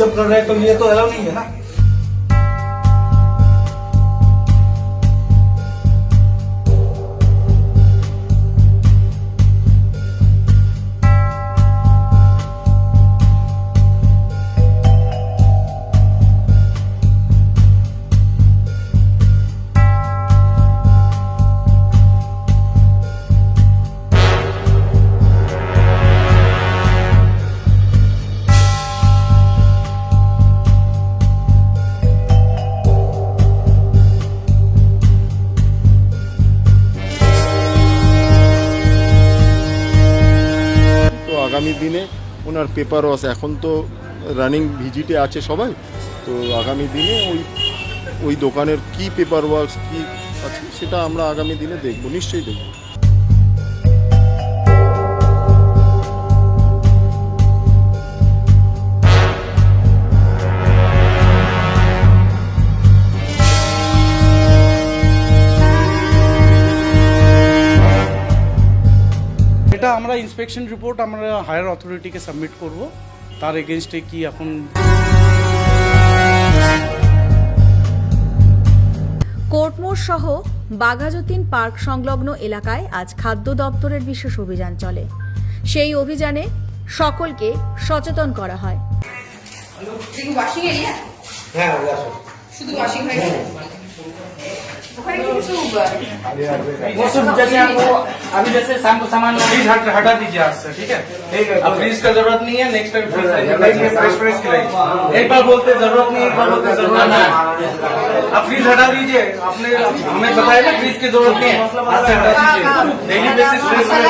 Disturb कर रहे हैं तो ये तो अलाउ नहीं है ना দিনে ওনার পেপার ওয়াশ এখন তো রানিং ভিজিটে আছে সবাই, তো আগামী দিনে ওই ওই দোকানের কি পেপার ওয়ার্কস কী আছে, সেটা আমরা আগামী দিনে দেখব, নিশ্চয়ই দেখব। আমরা ইন্সপেকশন রিপোর্ট আমরা হায়ার অথরিটিকে সাবমিট করব। তার এগেনস্টে কি এখন কোর্টমোর সহ বাঘাযতীন পার্ক সংলগ্ন এলাকায় আজ খাদ্য দপ্তরের বিশেষ অভিযান চলে। সেই অভিযানে সকলকে সচেতন করা হয়। হ্যাঁ শুধু वो सब जैसे आपको अभी जैसे शाम को सामान फ्रीज हट, हटा दीजिए आज से ठीक है अब फ्रीज का ज़रूरत नहीं है next time freeze fresh fresh खिलाइए एक बार बोलते ज़रूरत नहीं एक बार बोलते ज़रूरत नहीं अब फ्रीज हटा दीजिए। आपने हमें बताया ना फ्रीज की ज़रूरत नहीं है आज से हटा दीजिए। डेली बेसिस फ्रेश मसाला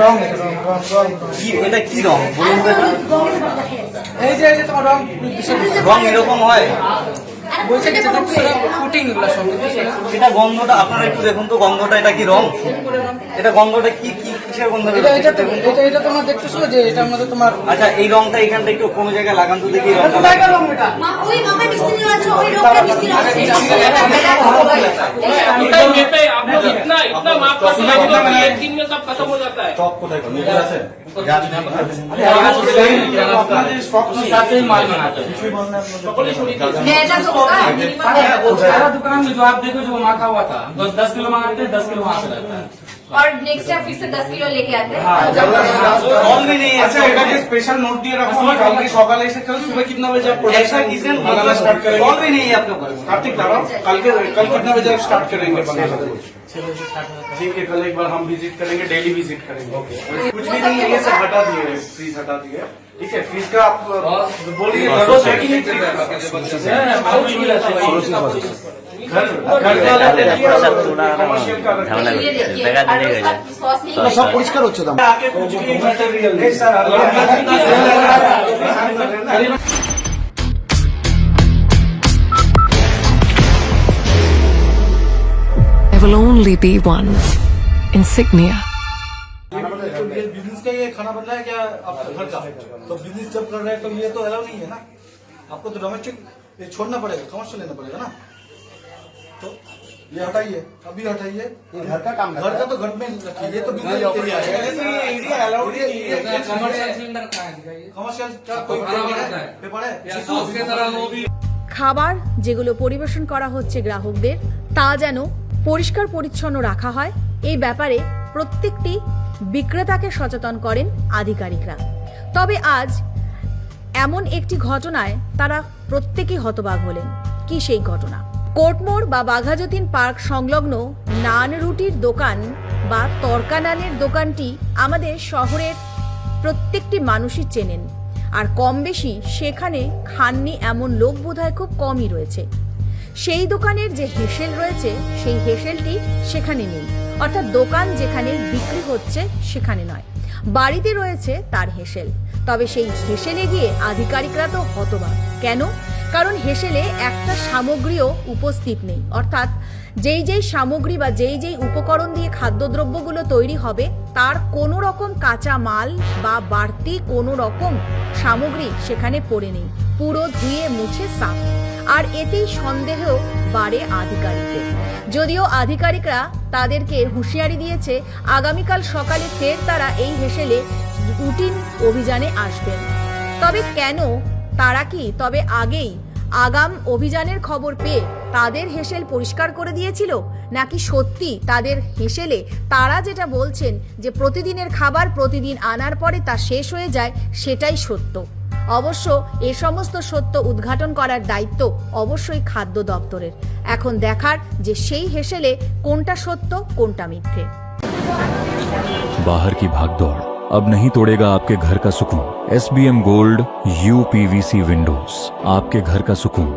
রং এটা কি রং? বলুন এই যে তোমার রং এরকম হয়? এটা গন্ধটা আপনারা একটু দেখুন তো গন্ধটা এটা কি রং? এটা গন্ধটা কি কি কিসের গন্ধ এটা তোমার দেখতেছো যে এটা আমাদের তোমার আচ্ছা এই রংটা এখানটা একটু কোনো জায়গায় লাগান তো দেখি রংটা। লাগা রং सारा दुकान में जो आप देखो जो माखा हुआ था। दस किलो मांगते हैं दस किलो वहाँ पे रहता है। और नेक्स्ट टाइम फिर से दस किलो लेके आते हैं। हाँ, स्पेशल नोट अच्छा, तो दिए सकाल से कल हम्म। सुबह कितना बजे आप प्रोडक्शन किसे बनाना स्टार्ट करेंगे। सॉल्व भी नहीं है आपके पास। कार्तिक ला कल के कल कितना बजे आप स्टार्ट करेंगे बनाना? ठीक है कल एक बार हम विज़िट करेंगे डेली विज़िट करेंगे। कुछ भी नहीं है सब हटा दिए फ्रीज हटा दिए। There will only be one insignia. Business का ये खाना बन रहा है क्या आपका घर का तो बिजनेस जब कर रहे हैं तो ये तो अलाउ नहीं है ना आपको तो डोमेस्टिक ये छोड़ना पड़ेगा कमर्शियल लेना पड़ेगा ना तो ये हटाइए अभी हटाइए घर का काम घर का तो घर में रखिए ये तो बिजनेस एरिया है कमर्शियल का कोई पेपर है খাবার যেগুলো পরিবেশন করা হচ্ছে গ্রাহকদের তা যেন পরিষ্কার পরিচ্ছন্ন রাখা হয় এই ব্যাপারে প্রত্যেকটি বিক্রেতাকে সচেতন করেন আধিকারিকরা। তবে আজ এমন একটি ঘটনায় তারা প্রত্যেকেই হতবাক হলেন। কি সেই ঘটনা? কোর্টমোড় বা বাঘাযতীন পার্ক সংলগ্ন নান রুটির দোকান বা তরকা নানের দোকানটি আমাদের শহরের প্রত্যেকটি মানুষই চেনেন। আর কম বেশি সেখানে খাননি এমন লোক বোধহয় খুব কমই রয়েছে। সেই দোকানের যে হেসেল রয়েছে, সেই হেসেলটি সেখানে নেই। অর্থাৎ দোকান যেখানে বিক্রি হচ্ছে, সেখানে নয়। বাড়িতে রয়েছে তার হেসেল। তবে সেই হেসেলে গিয়ে আধিকারিকরা তো হতবাক। কেন? কারণ হেসেলে একটা সামগ্রীও উপস্থিত নেই। অর্থাৎ যেই যেই সামগ্রী বা যেই যেই উপকরণ দিয়ে খাদ্যদ্রব্যগুলো তৈরি হবে, তার কোনো রকম কাঁচা মাল বা বাড়তি কোনো রকম সামগ্রী সেখানে পড়ে নেই। পুরো ধুয়ে মুছে সাফ। আর এতেই সন্দেহ বাড়ে আধিকারিকদের। যদিও আধিকারিকরা তাদেরকে হুঁশিয়ারি দিয়েছে, আগামীকাল সকালে ফের তারা এই হেসেলে রুটিন অভিযানে আসবেন। তবে কেন, তারা কি? তবে আগেই আগাম অভিযানের খবর পেয়ে তাদের হেসেল পরিষ্কার করে দিয়েছিল? নাকি সত্যি তাদের হেসেলে তারা যেটা বলছেন যে প্রতিদিনের খাবার প্রতিদিন আনার পরে তা শেষ হয়ে যায়, সেটাই সত্য। অবশ্য এ সমস্ত সত্য উদ্ঘাটন করার দায়িত্ব অবশ্যই খাদ্য দপ্তরের। এখন দেখার যে সেই হেসেলে কোনটা সত্য, কোনটা মিথ্যে। বাহার কি ভাগদৌড়? अब नहीं तोड़ेगा आपके घर का सुकून। S B M gold U P V C windows आपके घर का सुकून।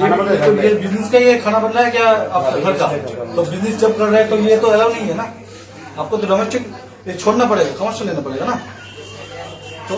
बिज़नेस का ये खाना बन रहा है क्या घर का? तो बिज़नेस जब कर रहे हैं तो ये तो अलाउ नहीं है ना? आपको तो डोमेस्टिक छोड़ना पड़ेगा कमर्शियल लेना पड़ेगा ना? तो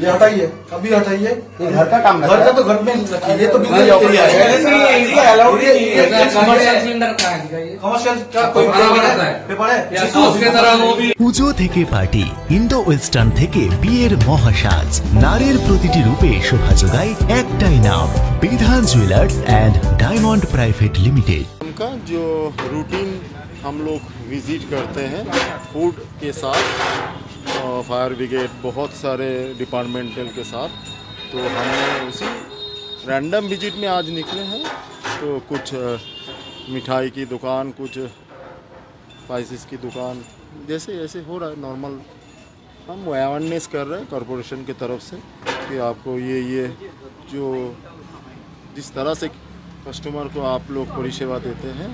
ये हटाइए अभी हटाइए घर का काम घर का तो घर में रखिए ये तो बिजनेस एरिया है अलाउड ये- ये- ये कमर्शियल सिलेंडर कहाँ है जी? कमर्शियल का कोई पेपर है पेपर है उसके तरह वो भी পুজো থেকে পার্টি ইন্দো ওয়েস্টার্ন থেকে বিয়ের মহাসাজ নারীর প্রতিটি রূপে শোভা যোগায় একটাই নাম Bidhan jewellers and diamond private limited उनका जो रूटीन हम लोग विजिट करते हैं फूड के साथ फायर ब्रिगेड बहुत सारे डिपार्टमेंटल के साथ तो हम उसी रैंडम विज़िट में आज निकले हैं। तो कुछ मिठाई की दुकान, कुछ स्पाइसिस की दुकान, जैसे, ऐसे हो रहा है नॉर्मल हम अवेयरनेस कर रहे हैं कॉरपोरेशन की तरफ़ से कि आपको ये ये जो जिस तरह से कस्टमर को आप लोग परिसेवा देते हैं,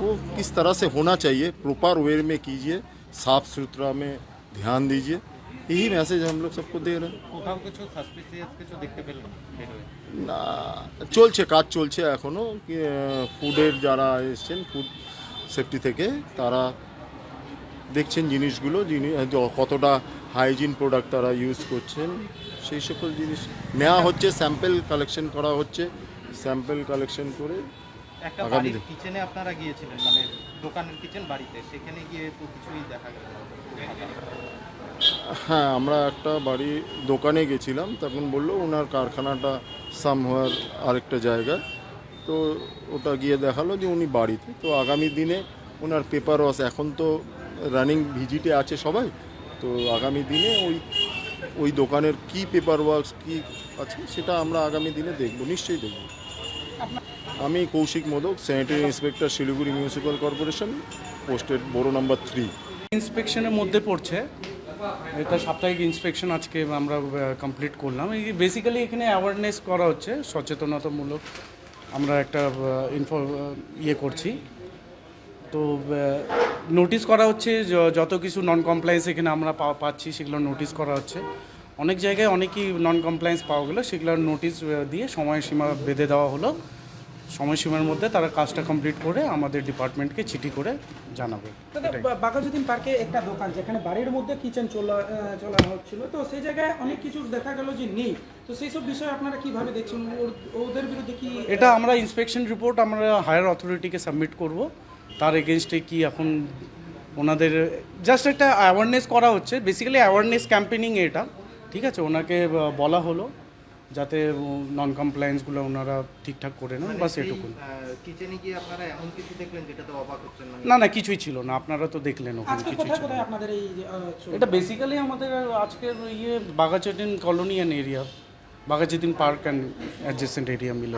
वो किस तरह से होना चाहिए प्रॉपर वे में कीजिए, साफ़ सुथरा में ध्यान दीजिए यही मैसेज हम लोग सबको दे रहे हैं না চলছে কাজ চলছে এখনও ফুডের যারা এসছেন ফুড সেফটি থেকে তারা দেখছেন জিনিসগুলো জিনিস কতটা হাইজিন প্রোডাক্ট তারা ইউজ করছেন সেই সকল জিনিস নেওয়া হচ্ছে স্যাম্পেল কালেকশন করা হচ্ছে স্যাম্পেল কালেকশন করে একটা বাড়ির কিচেনে আপনারা গিয়েছিলেন মানে দোকানের কিচেন বাড়িতে সেখানে গিয়ে তো কিছুই দেখা গেল হ্যাঁ আমরা একটা বাড়ি দোকানে গেছিলাম তখন বলল ওনার কারখানাটা সামহার আরেকটা জায়গায় তো ওটা গিয়ে দেখাল যে উনি বাড়িতে তো আগামী দিনে ওনার পেপার ওয়াশ এখন তো রানিং ভিজিটে আছে সবাই তো আগামী দিনে ওই ওই দোকানের কি পেপার ওয়ার্কস কী আছে সেটা আমরা আগামী দিনে দেখব নিশ্চয়ই দেখব। আমি Kaushik Modak, sanitary inspector, Siliguri municipal corporation posted বড় নাম্বার থ্রি। ইন্সপেকশনের মধ্যে পড়ছে। এটা সাপ্তাহিক ইন্সপেকশন আজকে আমরা কমপ্লিট করলাম। এই বেসিক্যালি এখানে অ্যাওয়ারনেস করা হচ্ছে, সচেতনতামূলক আমরা একটা ইনফো ইয়ে করছি। তো নোটিশ করা হচ্ছে যত কিছু নন কমপ্লায়েন্স এখানে আমরা পাচ্ছি, সেগুলো নোটিশ করা হচ্ছে। অনেক জায়গায় অনেকই নন কমপ্লায়েন্স পাওয়া গেলো সেগুলোর নোটিশ দিয়ে সময়সীমা বেঁধে দেওয়া হলো। সময়সীমার মধ্যে তারা কাজটা কমপ্লিট করে আমাদের ডিপার্টমেন্টকে চিঠি করে জানাবে। বাঘাযতীন পার্কে একটা দোকান যেখানে বাড়ির মধ্যে কিচেন চলা চলা হচ্ছিল। তো সেই জায়গায় অনেক কিছু দেখা গেল যে নেই। তো সেই সব বিষয়ে আপনারা কীভাবে দেখছেন? ওদের বিরুদ্ধে কি এটা আমরা ইন্সপেকশন রিপোর্ট আমরা হায়ার অথরিটিকে সাবমিট করব। তার এগেনস্টে কি এখন ওনাদের জাস্ট একটা অ্যাওয়ারনেস করা হচ্ছে। বেসিক্যালি অ্যাওয়ারনেস ক্যাম্পেনিং এটা। ঠিক আছে? ওনাকে বলা হলো। যাতে নন কমপ্লায়েন্সগুলো ওনারা ঠিকঠাক করে নেন বা এটুকু কিচেনে গিয়ে আপনারা এমন কিছু দেখলেন যেটাতে অবাক হচ্ছেন না না না কিছুই ছিল না। আপনারা তো দেখলেন ওখানে কিছু কিছুই ছিল আপনাদের এই? এটা বেসিক্যালি আমাদের আজকের ইয়ে Baghajatin colony and area Baghajatin park and adjacent area মিলে